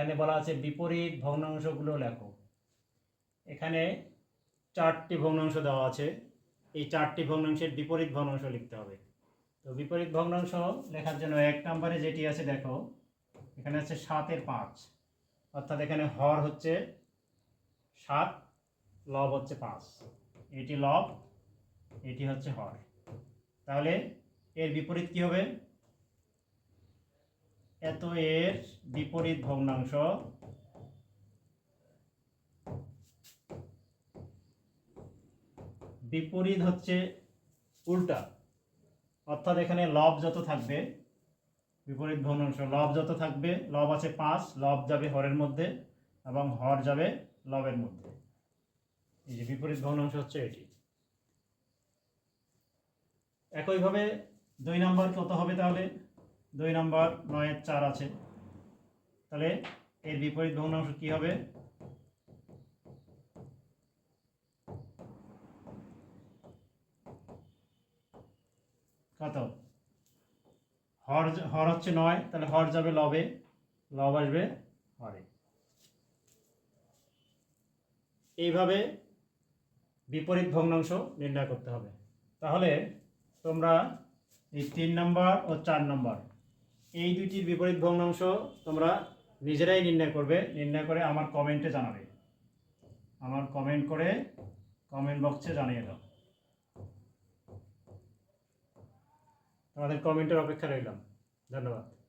এখানে বলা আছে বিপরীত ভগ্নাংশগুলো লেখো। এখানে চারটি ভগ্নাংশ দেওয়া আছে। এই চারটি ভগ্নাংশের বিপরীত ভগ্নাংশ লিখতে হবে। তো বিপরীত ভগ্নাংশ লেখার জন্য এক নম্বরে যেটি আছে, দেখো, এখানে আছে সাতের পাঁচ। অর্থাৎ এখানে হর হচ্ছে সাত, লব হচ্ছে পাঁচ। এটি লব, এটি হচ্ছে হর। তাহলে এর বিপরীত কি হবে? এত এর বিপরীত ভগ্নাংশ। বিপরীত হচ্ছে উল্টা। অর্থাৎ এখানে লব যত থাকবে, বিপরীত ভগ্নাংশ, লব যত থাকবে, লব আছে পাঁচ, লব যাবে হরের মধ্যে এবং হর যাবে লবের মধ্যে। এই যে বিপরীত ভগ্নাংশ হচ্ছে এটি। একইভাবে দুই নম্বর কত হবে তাহলে? দুই নম্বর নয়ের চার আছে। তাহলে এর বিপরীত ভগ্নাংশ কি হবে? কত? হর হর হচ্ছে নয়, তাহলে হর যাবে লবে, লব আসবে হরে। এইভাবে বিপরীত ভগ্নাংশ নির্ণয় করতে হবে। তাহলে তোমরা এই তিন নম্বর ও চার নম্বর এই দুইটির বিপরীত ভগ্নাংশ তোমরা নিজেরাই নির্ণয় করবে। নির্ণয় করে আমার কমেন্টে জানাবে। আমার কমেন্ট করে কমেন্ট বক্সে জানিয়ে দাও। তোমাদের কমেন্টের অপেক্ষা রইলাম। ধন্যবাদ।